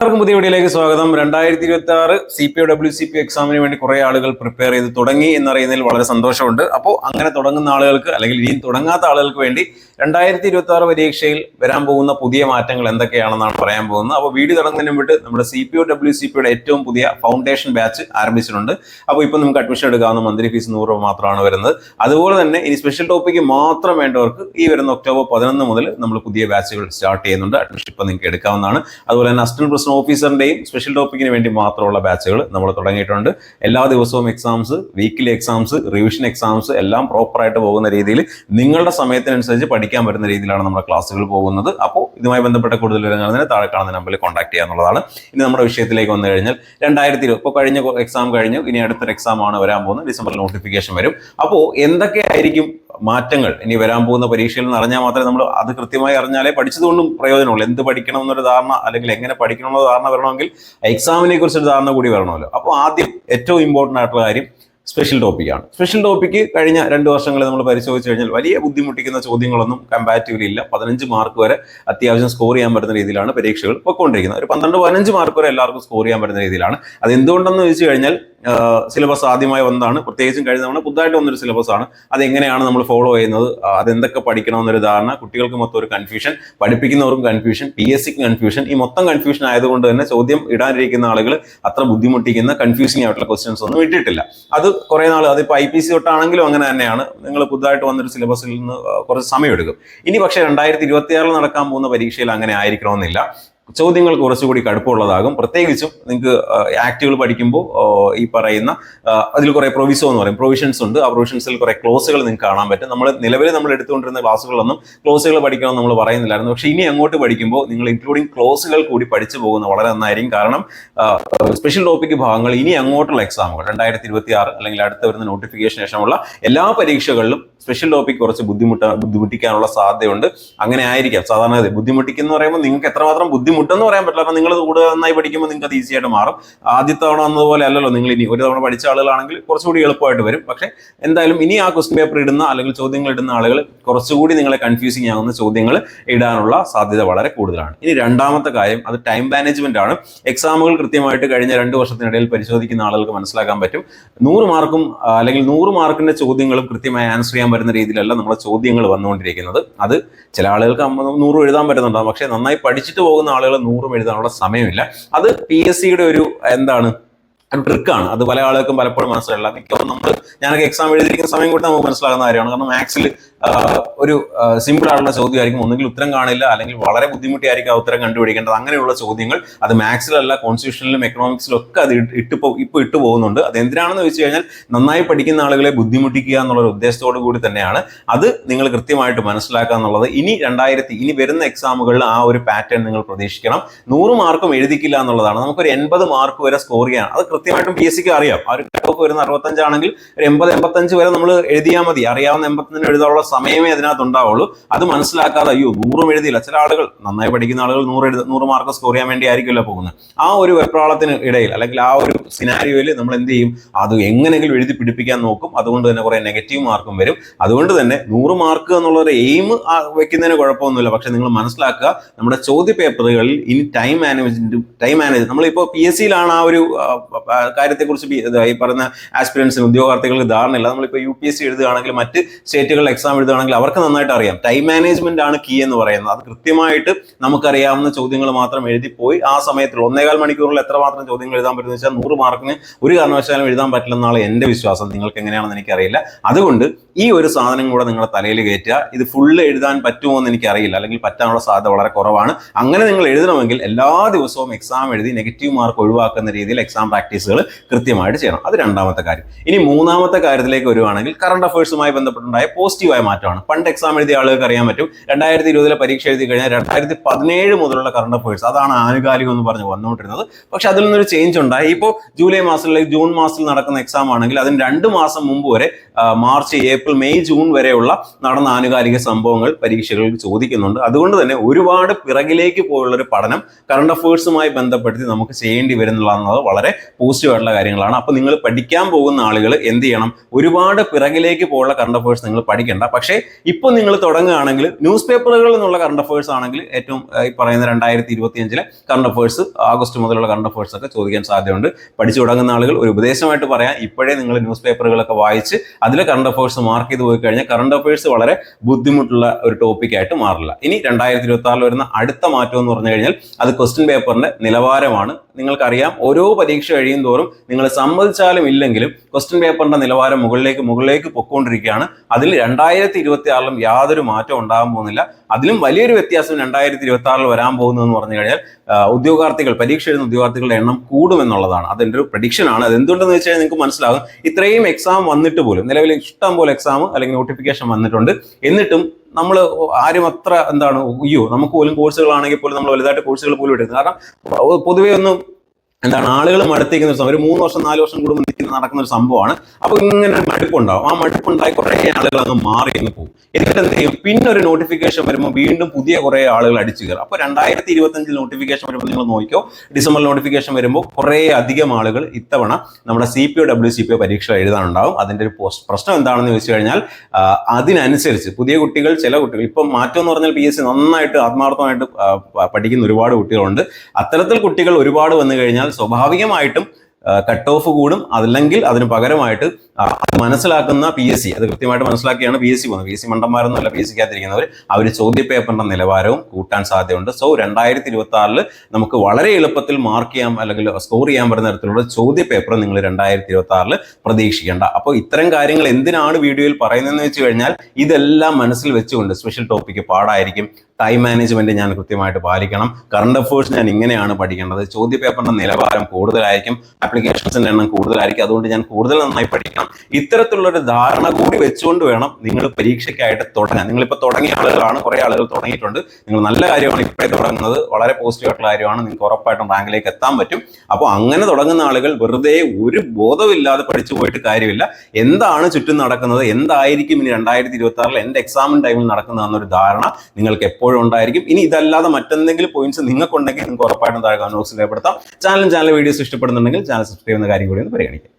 എല്ലാവർക്കും പുതിയ വീഡിയോയിലേക്ക് സ്വാഗതം. രണ്ടായിരത്തി ഇരുപത്തി ആറ് C P W C P എക്സാമിന് വേണ്ടി കുറെ ആളുകൾ പ്രിപ്പയർ ചെയ്ത് തുടങ്ങി എന്നറിയുന്നതിൽ വളരെ സന്തോഷമുണ്ട്. അപ്പോൾ അങ്ങനെ തുടങ്ങുന്ന ആളുകൾക്ക് അല്ലെങ്കിൽ ഇനിയും തുടങ്ങാത്ത ആളുകൾക്ക് വേണ്ടി രണ്ടായിരത്തി ഇരുപത്തി ആറ് പരീക്ഷയിൽ വരാൻ പോകുന്ന പുതിയ മാറ്റങ്ങൾ എന്തൊക്കെയാണെന്നാണ് പറയാൻ പോകുന്നത്. അപ്പോൾ വീഡിയോ തുടങ്ങുന്നതിന് മുമ്പ് നമ്മുടെ C P O W C പിയുടെ ഏറ്റവും പുതിയ ഫൗണ്ടേഷൻ ബാച്ച് ആരംഭിച്ചിട്ടുണ്ട്. അപ്പോൾ ഇപ്പോൾ നമുക്ക് അഡ്മിഷൻ എടുക്കാവുന്ന മന്ത്ലി ഫീസ് നൂറ് രൂപ മാത്രമാണ് വരുന്നത്. അതുപോലെ തന്നെ ഇനി സ്പെഷ്യൽ ടോപ്പിക്ക് മാത്രം വേണ്ടവർക്ക് ഈ വരുന്ന ഒക്ടോബർ പതിനൊന്ന് മുതൽ നമ്മൾ പുതിയ ബാച്ചുകൾ സ്റ്റാർട്ട് ചെയ്യുന്നുണ്ട്. അഡ്മിഷൻ ഇപ്പോൾ നിങ്ങൾക്ക് എടുക്കാവുന്നതാണ്. അതുപോലെ തന്നെ അസിസ്റ്റന്റ് ഓഫീസറിന്റെയും സ്പെഷ്യൽ ടോപ്പിക്കിന് വേണ്ടി മാത്രമുള്ള ബാച്ചുകൾ നമ്മൾ തുടങ്ങിയിട്ടുണ്ട്. എല്ലാ ദിവസവും exams weekly exams revision exams എല്ലാം പ്രോപ്പറായിട്ട് പോകുന്ന രീതിയിൽ നിങ്ങളുടെ സമയത്തിനനുസരിച്ച് പഠിക്കാൻ പറ്റുന്ന രീതിയിലാണ് നമ്മുടെ ക്ലാസ്സുകൾ പോകുന്നത്. അപ്പോൾ ഇതുമായി ബന്ധപ്പെട്ട കൂടുതൽ വിവരങ്ങൾ താഴെ കാണുന്ന നമ്പറിൽ കോൺടാക്ട് ചെയ്യാന്നുള്ളതാണ് ഇനി നമ്മുടെ വിഷയത്തിലേക്ക് വന്നു കഴിഞ്ഞാൽ രണ്ടായിരത്തി ഇരുപത്. ഇപ്പോൾ കഴിഞ്ഞ എക്സാം കഴിഞ്ഞു. ഇനി അടുത്തൊരു എക്സാം ആണ് വരാൻ പോകുന്നത്. ഡിസംബറിൽ നോട്ടിഫിക്കേഷൻ വരും. അപ്പോൾ എന്തൊക്കെയായിരിക്കും മാറ്റങ്ങൾ ഇനി വരാൻ പോകുന്ന പരീക്ഷയിൽ നിന്ന് അറിഞ്ഞാൽ മാത്രമേ നമ്മൾ അത് കൃത്യമായി അറിഞ്ഞാലേ പഠിച്ചതുകൊണ്ടും പ്രയോജനമുള്ളൂ. എന്ത് പഠിക്കണം എന്നൊരു ധാരണ അല്ലെങ്കിൽ എങ്ങനെ പഠിക്കണം എന്നൊരു ധാരണ വരണമെങ്കിൽ എക്സാമിനെ കുറിച്ചൊരു ധാരണ കൂടി വരണമല്ലോ. അപ്പോൾ ആദ്യം ഏറ്റവും ഇമ്പോർട്ടന്റ് ആയിട്ടുള്ള കാര്യം സ്പെഷ്യൽ ടോപ്പിക്കാണ് സ്പെഷ്യൽ ടോപ്പിക്ക് കഴിഞ്ഞ രണ്ട് വർഷങ്ങളിൽ നമ്മൾ പരിശോധിച്ച് കഴിഞ്ഞാൽ വലിയ ബുദ്ധിമുട്ടിക്കുന്ന ചോദ്യങ്ങളൊന്നും കമ്പാരിറ്റീവ്ലി ഇല്ല. പതിനഞ്ച് മാർക്ക് വരെ അത്യാവശ്യം സ്കോർ ചെയ്യാൻ പറ്റുന്ന രീതിയിലാണ് പരീക്ഷകൾ പൊയ്ക്കൊണ്ടിരിക്കുന്നത്. ഒരു പന്ത്രണ്ട് പതിനഞ്ച് മാർക്ക് വരെ എല്ലാവർക്കും സ്കോർ ചെയ്യാൻ പറ്റുന്ന രീതിയിലാണ്. അത് എന്തുകൊണ്ടെന്ന് ചോദിച്ചു കഴിഞ്ഞാൽ സിലബസ് ആദ്യമായി വന്നതാണ്. പ്രത്യേകിച്ചും കഴിഞ്ഞ തവണ പുതുതായിട്ട് വന്നൊരു സിലബസ് ആണ്. അതെങ്ങനെയാണ് നമ്മൾ ഫോളോ ചെയ്യുന്നത്? അതെന്തൊക്കെ പഠിക്കണം എന്നൊരു ധാരണ കുട്ടികൾക്ക് മൊത്തം ഒരു കൺഫ്യൂഷൻ പഠിപ്പിക്കുന്നവർക്കും കൺഫ്യൂഷൻ പി എസ് സിക്ക് കൺഫ്യൂഷൻ ഈ മൊത്തം കൺഫ്യൂഷൻ ആയതുകൊണ്ട് തന്നെ ചോദ്യം ഇടാനിരിക്കുന്ന ആളുകൾ അത്ര ബുദ്ധിമുട്ടിക്കുന്ന കൺഫ്യൂസിംഗ് ആയിട്ടുള്ള ക്വസ്റ്റ്യൻസ് ഒന്നും ഇട്ടിട്ടില്ല. അത് കുറേ നാൾ അതിപ്പോൾ ഐ പി സി തൊട്ടാണെങ്കിലും അങ്ങനെ തന്നെയാണ്. നിങ്ങൾ പുതുതായിട്ട് വന്നൊരു സിലബസിൽ നിന്ന് കുറച്ച് സമയം എടുക്കും ഇനി പക്ഷേ രണ്ടായിരത്തി ഇരുപത്തിയാറിൽ നടക്കാൻ പോകുന്ന പരീക്ഷയിൽ അങ്ങനെ ആയിരിക്കണമെന്നില്ല. ചോദ്യങ്ങൾ കുറച്ചുകൂടി കടുപ്പമുള്ളതാകും. പ്രത്യേകിച്ചും നിങ്ങൾക്ക് ആക്റ്റുകൾ പഠിക്കുമ്പോൾ ഈ പറയുന്ന അതിൽ കുറേ പ്രൊവിസോ എന്ന് പറയും. പ്രൊവിഷൻസ് ഉണ്ട്. ആ പ്രൊവിഷൻസിൽ കുറേ ക്ലോസുകൾ നിങ്ങൾക്ക് കാണാൻ പറ്റും. നമ്മൾ നിലവിൽ നമ്മൾ എടുത്തുകൊണ്ടിരുന്ന ക്ലാസ്സുകളൊന്നും ക്ലോസുകൾ പഠിക്കണം നമ്മൾ പറയുന്നില്ലായിരുന്നു. പക്ഷേ ഇനി അങ്ങോട്ട് പഠിക്കുമ്പോൾ നിങ്ങൾ ഇൻക്ലൂഡിങ് ക്ലോസുകൾ കൂടി പഠിച്ചു പോകുന്ന വളരെ നന്നായിരിക്കും. കാരണം സ്പെഷ്യൽ ടോപ്പിക് ഭാഗങ്ങൾ ഇനി അങ്ങോട്ടുള്ള എക്സാമുകൾ രണ്ടായിരത്തി ഇരുപത്തി ആറ് അല്ലെങ്കിൽ അടുത്ത വരുന്ന നോട്ടിഫിക്കേഷൻ ശേഷമുള്ള എല്ലാ പരീക്ഷകളിലും സ്പെഷ്യൽ ടോപ്പിക് കുറച്ച് ബുദ്ധിമുട്ട് ബുദ്ധിമുട്ടിക്കാനുള്ള സാധ്യതയുണ്ട്. അങ്ങനെ ആയിരിക്കാം. സാധാരണ ബുദ്ധിമുട്ടിക്കുന്നു പറയുമ്പോൾ നിങ്ങൾക്ക് എത്രമാത്രം ബുദ്ധിമുട്ടെന്ന് പറയാൻ പറ്റില്ല. കാരണം നിങ്ങൾ കൂടുതൽ നന്നായി പഠിക്കുമ്പോൾ നിങ്ങൾക്ക് അത് ഈസി ആയിട്ട് മാറും. ആദ്യത്തെ തവണ വന്നതുപോലെ അല്ലല്ലോ നിങ്ങൾ ഇനി ഒരു തവണ പഠിച്ച ആളുകളാണെങ്കിൽ കുറച്ചുകൂടി എളുപ്പമായിട്ട് വരും. പക്ഷേ എന്തായാലും ഇനി ആ ക്വസ്റ്റ്യൻ പേപ്പർ ഇടുന്ന അല്ലെങ്കിൽ ചോദ്യങ്ങൾ ഇടുന്ന ആളുകൾ കുറച്ചുകൂടി നിങ്ങളെ കൺഫ്യൂസിങ് ആകുന്ന ചോദ്യങ്ങൾ ഇടാനുള്ള സാധ്യത വളരെ കൂടുതലാണ്. ഇനി രണ്ടാമത്തെ കാര്യം അത് ടൈം മാനേജ്മെന്റ് ആണ്. എക്സാമുകൾ കൃത്യമായിട്ട് കഴിഞ്ഞ രണ്ട് വർഷത്തിനിടയിൽ പരിശോധിക്കുന്ന ആളുകൾക്ക് മനസ്സിലാക്കാൻ പറ്റും. നൂറ് മാർക്കും അല്ലെങ്കിൽ നൂറ് മാർക്കിന്റെ ചോദ്യങ്ങളും കൃത്യമായി ആൻസർ ചെയ്യാൻ പറ്റുന്ന രീതിയിലല്ല നമ്മുടെ ചോദ്യങ്ങൾ വന്നുകൊണ്ടിരിക്കുന്നത്. അത് ചില ആളുകൾക്ക് നൂറും എഴുതാൻ പറ്റുന്നുണ്ടാവും. പക്ഷേ നന്നായി പഠിച്ചിട്ട് പോകുന്ന ആളുകൾ നൂറും എഴുതാനുള്ള സമയമില്ല. അത് പി എസ് സിയുടെ ഒരു എന്താണ് ട്രിക്കാണ് അത് പല ആളുകൾക്കും പലപ്പോഴും മനസ്സിലായില്ല. മിക്കവാറും നമ്മൾ ഞാനൊക്കെ എക്സാം എഴുതിയിരിക്കുന്ന സമയം കൂടി നമുക്ക് മനസ്സിലാകുന്ന കാര്യമാണ്. കാരണം മാത്സിൽ ഒരു സിമ്പിൾ ആയിട്ടുള്ള ചോദ്യമായിരിക്കും. ഒന്നുകിൽ ഉത്തരം കാണില്ല അല്ലെങ്കിൽ വളരെ ബുദ്ധിമുട്ടിയായിരിക്കും ആ ഉത്തരം കണ്ടുപിടിക്കേണ്ടത്. അങ്ങനെയുള്ള ചോദ്യങ്ങൾ അത് മാത്സിലല്ല കോൺസ്റ്റിറ്റ്യൂഷനിലും എക്കണോമിക്സിലും ഒക്കെ അത് ഇട്ട് ഇട്ട് പോ- ഇപ്പൊ ഇട്ട് പോകുന്നുണ്ട്. അത് എന്തിനാണെന്ന് വെച്ച് കഴിഞ്ഞാൽ നന്നായി പഠിക്കുന്ന ആളുകളെ ബുദ്ധിമുട്ടിക്കുക എന്നുള്ള ഒരു ഉദ്ദേശത്തോടു കൂടി തന്നെയാണ്. അത് നിങ്ങൾ കൃത്യമായിട്ട് മനസ്സിലാക്കുക എന്നുള്ളത് ഇനി രണ്ടായിരത്തി ഇനി വരുന്ന എക്സാമുകളിൽ ആ ഒരു പാറ്റേൺ നിങ്ങൾ പ്രതീക്ഷിക്കണം. നൂറ് മാർക്കും എഴുതിക്കില്ല എന്നുള്ളതാണ്. നമുക്കൊരു എൺപത് മാർക്ക് വരെ സ്കോർ ചെയ്യാൻ. അത് കൃത്യമായിട്ടും പി എസ് സിക്ക് അറിയാം. ആ ഒരു വരുന്ന അറുപത്തഞ്ചാണെങ്കിൽ ഒരു എൺപത് എൺപത്തഞ്ച് വരെ നമ്മൾ എഴുതിയാൽ മതി. അറിയാവുന്ന എൺപത്തഞ്ചിന് എഴുതാനുള്ള സമയമേ അതിനകത്ത് ഉണ്ടാവുള്ളൂ അത് മനസ്സിലാക്കാതെ അയ്യോ നൂറും എഴുതിയില്ല. ചില ആളുകൾ നന്നായി പഠിക്കുന്ന ആളുകൾ നൂറ് എഴുതി നൂറ് മാർക്ക് സ്കോർ ചെയ്യാൻ വേണ്ടി ആയിരിക്കുമല്ലോ പോകുന്നത്. ആ ഒരു വെപ്രാളത്തിന് ഇടയിൽ അല്ലെങ്കിൽ ആ ഒരു സിനാരിയോയിൽ നമ്മൾ എന്ത് ചെയ്യും? അത് എങ്ങനെയെങ്കിലും എഴുതി പിടിപ്പിക്കാൻ നോക്കും. അതുകൊണ്ട് തന്നെ കുറെ നെഗറ്റീവ് മാർക്കും വരും. അതുകൊണ്ട് തന്നെ നൂറ് മാർക്ക് എന്നുള്ള ഒരു എയിം വെക്കുന്നതിന് കുഴപ്പമൊന്നുമില്ല. പക്ഷെ നിങ്ങൾ മനസ്സിലാക്കുക നമ്മുടെ ചോദ്യ പേപ്പറുകളിൽ ഇനി ടൈം മാനേജ്മെന്റ് ടൈം മാനേജ് നമ്മളിപ്പോൾ പി എസ് സിയിലാണ് ആ ഒരു കാര്യത്തെക്കുറിച്ച് ഈ പറഞ്ഞ ആസ്പിരൻസിന് ഉദ്യോഗാർത്ഥികൾക്ക് ധാരണയില്ല. നമ്മളിപ്പോൾ യു പി എസ് സി എഴുതുകയാണെങ്കിൽ മറ്റ് സ്റ്റേറ്റുകളിൽ എക്സാം എഴുതുകയാണെങ്കിൽ അവർക്ക് നന്നായിട്ട് അറിയാം. ടൈം മാനേജ്മെന്റ് ആണ് കീ എന്ന് പറയുന്നത്. അത് കൃത്യമായിട്ട് നമുക്കറിയാവുന്ന ചോദ്യങ്ങൾ മാത്രം എഴുതിപ്പോയി ആ സമയത്തിൽ ഒന്നേകാൽ മണിക്കൂറിൽ എത്ര മാത്രം ചോദ്യങ്ങൾ എഴുതാൻ പറ്റുന്ന വെച്ചാൽ നൂറ് മാർക്കിന് ഒരു കാരണവശാലും എഴുതാൻ പറ്റില്ലെന്നാണ് എന്റെ വിശ്വാസം. നിങ്ങൾക്ക് എങ്ങനെയാണെന്ന് എനിക്കറിയില്ല. അതുകൊണ്ട് ഈ ഒരു സാധനം കൂടെ നിങ്ങളുടെ തലയിൽ കയറ്റുക. ഇത് ഫുള്ള് എഴുതാൻ പറ്റുമോ എന്ന് എനിക്കറിയില്ല. അല്ലെങ്കിൽ പറ്റാനുള്ള സാധ്യത വളരെ കുറവാണ്. അങ്ങനെ നിങ്ങൾ എഴുതണമെങ്കിൽ എല്ലാ ദിവസവും എക്സാം എഴുതി നെഗറ്റീവ് മാർക്ക് ഒഴിവാക്കുന്ന രീതിയിൽ എക്സാം പ്രാക്ടീസുകൾ കൃത്യമായിട്ട് ചെയ്യണം. അത് രണ്ടാമത്തെ കാര്യം. ഇനി മൂന്നാമത്തെ കാര്യത്തിലേക്ക് വരുവാണെങ്കിൽ കറണ്ട് അഫയേഴ്സുമായി ബന്ധപ്പെട്ടുണ്ടായ പോസിറ്റീവായ മാറ്റമാണ്. പണ്ട് എക്സാം എഴുതിയ ആളുകൾക്ക് അറിയാൻ പറ്റും. രണ്ടായിരത്തി ഇരുപതിലെ പരീക്ഷ എഴുതി കഴിഞ്ഞാൽ രണ്ടായിരത്തി പതിനേഴ് മുതലുള്ള കറണ്ട് അഫയേഴ്സ് അതാണ് ആനുകാലികം എന്ന് പറഞ്ഞ് വന്നുകൊണ്ടിരുന്നത്. പക്ഷെ അതിൽ നിന്നൊരു ചേഞ്ച് ഉണ്ടായി. ഇപ്പോൾ ജൂലൈ അല്ലെങ്കിൽ ജൂൺ മാസത്തിൽ നടക്കുന്ന എക്സാം ആണെങ്കിൽ അതിന് രണ്ട് മാസം മുമ്പ് വരെ മാർച്ച് ഏപ്രിൽ മെയ് ജൂൺ വരെയുള്ള നടന്ന ആനുകാലിക സംഭവങ്ങൾ പരീക്ഷകളിൽ ചോദിക്കുന്നുണ്ട്. അതുകൊണ്ട് തന്നെ ഒരുപാട് പിറകിലേക്ക് പോയുള്ള ഒരു പഠനം കറണ്ട് അഫയേഴ്സുമായി ബന്ധപ്പെടുത്തി നമുക്ക് ചെയ്യേണ്ടി വരുന്നുള്ളത് വളരെ പോസിറ്റീവായിട്ടുള്ള കാര്യങ്ങളാണ്. അപ്പോൾ നിങ്ങൾ പഠിക്കാൻ പോകുന്ന ആളുകൾ എന്ത് ചെയ്യണം? ഒരുപാട് പിറകിലേക്ക് പോയുള്ള കറണ്ട് അഫയേഴ്സ് നിങ്ങൾ പഠിക്കേണ്ട. പക്ഷേ ഇപ്പോൾ നിങ്ങൾ തുടങ്ങുകയാണെങ്കിൽ ന്യൂസ് പേപ്പറുകളിൽ നിന്നുള്ള കറണ്ട് അഫയേഴ്സ് ആണെങ്കിൽ ഏറ്റവും ഈ പറയുന്ന രണ്ടായിരത്തി ഇരുപത്തി അഞ്ചിലെ കറണ്ട് അഫയേഴ്സ് ആഗസ്റ്റ് മുതലുള്ള കറണ്ട് അഫയേഴ്സ് ഒക്കെ ചോദിക്കാൻ സാധ്യതയുണ്ട്. പഠിച്ചു തുടങ്ങുന്ന ആളുകൾ ഒരു ഉപദേശമായിട്ട് പറയാം ഇപ്പോഴേ നിങ്ങൾ ന്യൂസ് പേപ്പറുകളൊക്കെ വായിച്ച് അതിലെ കറണ്ട് അഫയേഴ്സ് മാർക്ക് ചെയ്ത് പോയി കഴിഞ്ഞാൽ കറണ്ട് അഫയേഴ്സ് വളരെ ബുദ്ധിമുട്ടുള്ള ഒരു ടോപ്പിക് ആയിട്ട് മാറില്ല. ഇനി രണ്ടായിരത്തി ഇരുപത്തി ആറിൽ വരുന്ന അടുത്ത മാറ്റം എന്ന് പറഞ്ഞു കഴിഞ്ഞാൽ അത് ക്വസ്റ്റ്യൻ പേപ്പറിന്റെ നിലവാരമാണ്. നിങ്ങൾക്കറിയാം ഓരോ പരീക്ഷ കഴിയും തോറും നിങ്ങൾ സമ്മതിച്ചാലും ഇല്ലെങ്കിലും ക്വസ്റ്റ്യൻ പേപ്പറിന്റെ നിലവാരം മുകളിലേക്ക് മുകളിലേക്ക് പൊക്കോണ്ടിരിക്കുകയാണ് അതിൽ രണ്ടായിരത്തി ഇരുപത്തി ആറിലും യാതൊരു മാറ്റം ഉണ്ടാകാൻ പോകുന്നില്ല. അതിലും വലിയൊരു വ്യത്യാസം രണ്ടായിരത്തി ഇരുപത്തി ആറിൽ വരാൻ പോകുന്നതെന്ന് പറഞ്ഞു കഴിഞ്ഞാൽ ഉദ്യോഗാർത്ഥികൾ പരീക്ഷ എഴുതുന്ന ഉദ്യോഗാർത്ഥികളുടെ എണ്ണം കൂടുമെന്നുള്ളതാണ്. അതെന്റെ ഒരു പ്രഡിക്ഷൻ ആണ്. അത് എന്തുകൊണ്ടെന്ന് വെച്ച് കഴിഞ്ഞാൽ നിങ്ങൾക്ക് മനസ്സിലാകും. ഇത്രയും എക്സാം വന്നിട്ട് പോലും നിലവിൽ ഇഷ്ടം പോലെ എക്സാം അല്ലെങ്കിൽ നോട്ടിഫിക്കേഷൻ വന്നിട്ടുണ്ട്. എന്നിട്ടും നമ്മൾ ആരും അത്ര എന്താണ് അയ്യോ നമുക്ക് പോലും കോഴ്സുകളാണെങ്കിൽ പോലും നമ്മൾ വലുതായിട്ട് കോഴ്സുകൾ പോലും എടുക്കുന്നത്. കാരണം പൊതുവേ ഒന്നും എന്താണ്? ആളുകൾ മടുത്തിരിക്കുന്ന ഒരു ഒരു മൂന്ന് വർഷം നാല് വർഷം കൂടുമ്പോൾ നിൽക്കുന്ന നടക്കുന്ന ഒരു സംഭവമാണ്. അപ്പോൾ ഇങ്ങനെ മടുപ്പുണ്ടാവും. ആ മടുപ്പുണ്ടായി കുറേ ആളുകൾ അങ്ങ് മാറി എന്ന് പോകും. എന്നിട്ട് എന്ത് ചെയ്യും? പിന്നെ ഒരു നോട്ടിഫിക്കേഷൻ വരുമ്പോൾ വീണ്ടും പുതിയ കുറേ ആളുകൾ അടിച്ചു കയറും. അപ്പോൾ രണ്ടായിരത്തി ഇരുപത്തഞ്ചിൽ നോട്ടിഫിക്കേഷൻ വരുമ്പോൾ നിങ്ങൾ നോക്കിയോ ഡിസംബർ നോട്ടിഫിക്കേഷൻ വരുമ്പോൾ കുറേ അധികം ആളുകൾ ഇത്തവണ നമ്മുടെ C P O W C P O പരീക്ഷ എഴുതാനുണ്ടാവും. അതിന്റെ ഒരു പ്രശ്നം എന്താണെന്ന് ചോദിച്ചു കഴിഞ്ഞാൽ അതിനനുസരിച്ച് പുതിയ കുട്ടികൾ ചില കുട്ടികൾ ഇപ്പം മാറ്റം എന്ന് പറഞ്ഞാൽ പി എസ് സി നന്നായിട്ട് ആത്മാർത്ഥമായിട്ട് പഠിക്കുന്ന ഒരുപാട് കുട്ടികളുണ്ട്. അത്തരത്തിൽ കുട്ടികൾ ഒരുപാട് വന്നു കഴിഞ്ഞാൽ സ്വാഭാവികമായിട്ടും കട്ട് ഓഫ് കൂടും. അതല്ലെങ്കിൽ അതിന് പകരമായിട്ട് അത് മനസ്സിലാക്കുന്ന പി എസ് സി അത് കൃത്യമായിട്ട് മനസ്സിലാക്കിയാണ് പി എസ് സി പോകുന്നത്. പി എസ് സി മണ്ടന്മാരൊന്നുമല്ല. പി എസ് സിക്കകത്തിരിക്കുന്നവർ അവർ ചോദ്യപേപ്പറിന്റെ നിലവാരവും കൂട്ടാൻ സാധ്യതയുണ്ട്. സോ രണ്ടായിരത്തി ഇരുപത്തി ആറിൽ നമുക്ക് വളരെ എളുപ്പത്തിൽ മാർക്ക് ചെയ്യാൻ അല്ലെങ്കിൽ സ്കോർ ചെയ്യാൻ പറ്റുന്ന തരത്തിലുള്ള ചോദ്യപേപ്പർ നിങ്ങൾ രണ്ടായിരത്തി ഇരുപത്തി ആറിൽ പ്രതീക്ഷിക്കേണ്ട. അപ്പോൾ ഇത്തരം കാര്യങ്ങൾ എന്തിനാണ് വീഡിയോയിൽ പറയുന്നതെന്ന് വെച്ച് കഴിഞ്ഞാൽ ഇതെല്ലാം മനസ്സിൽ വെച്ചുകൊണ്ട് സ്പെഷ്യൽ ടോപ്പിക്ക് പാടായിരിക്കും. ടൈം മാനേജ്മെന്റ് ഞാൻ കൃത്യമായിട്ട് പാലിക്കണം. കറണ്ട് അഫേഴ്സ് ഞാൻ ഇങ്ങനെയാണ് പഠിക്കേണ്ടത്. ചോദ്യ പേപ്പറിന്റെ നിലവാരം കൂടുതലായിരിക്കും. ആപ്ലിക്കേഷൻസിന്റെ എണ്ണം കൂടുതലായിരിക്കും. അതുകൊണ്ട് ഞാൻ കൂടുതൽ നന്നായി പഠിക്കണം. ഇത്തരത്തിലുള്ള ഒരു ധാരണ കൂടി വെച്ചുകൊണ്ട് വേണം നിങ്ങൾ പരീക്ഷയ്ക്കായിട്ട് തുടങ്ങാൻ. നിങ്ങളിപ്പോൾ തുടങ്ങിയ ആളുകളാണ്. കുറേ ആളുകൾ തുടങ്ങിയിട്ടുണ്ട്. നിങ്ങൾ നല്ല കാര്യമാണ് ഇപ്പോഴേ തുടങ്ങുന്നത്. വളരെ പോസിറ്റീവ് ആയിട്ടുള്ള കാര്യമാണ്. നിങ്ങൾക്ക് ഉറപ്പായിട്ടും റാങ്കിലേക്ക് എത്താൻ പറ്റും. അപ്പോൾ അങ്ങനെ തുടങ്ങുന്ന ആളുകൾ വെറുതെ ഒരു ബോധമില്ലാതെ പഠിച്ചു പോയിട്ട് കാര്യമില്ല. എന്താണ് ചുറ്റും നടക്കുന്നത്? എന്തായിരിക്കും ഇനി രണ്ടായിരത്തി ഇരുപത്തി ആറിൽ എന്റെ എക്സാമിൻ ടൈമിൽ നടക്കുന്നത് എന്നൊരു ധാരണ നിങ്ങൾക്ക് എപ്പോഴും ഉണ്ടായിരിക്കും ഇനി ഇതല്ലാതെ മറ്റെന്തെങ്കിലും പോയിന്റ്സ് നിങ്ങൾക്കുണ്ടെങ്കിൽ നിങ്ങൾക്ക് ഉറപ്പായിട്ടും താഴെ കമന്റ് ബോക്സിൽ രേഖപ്പെടുത്താം. ചാനലും ചാനൽ വീഡിയോസ് ഇഷ്ടപ്പെടുന്നുണ്ടെങ്കിൽ ചാനൽ സബ്സ്ക്രൈബ് ചെയ്യുന്ന കാര്യം കൂടി ഒന്ന് പരിഗണിക്കാം.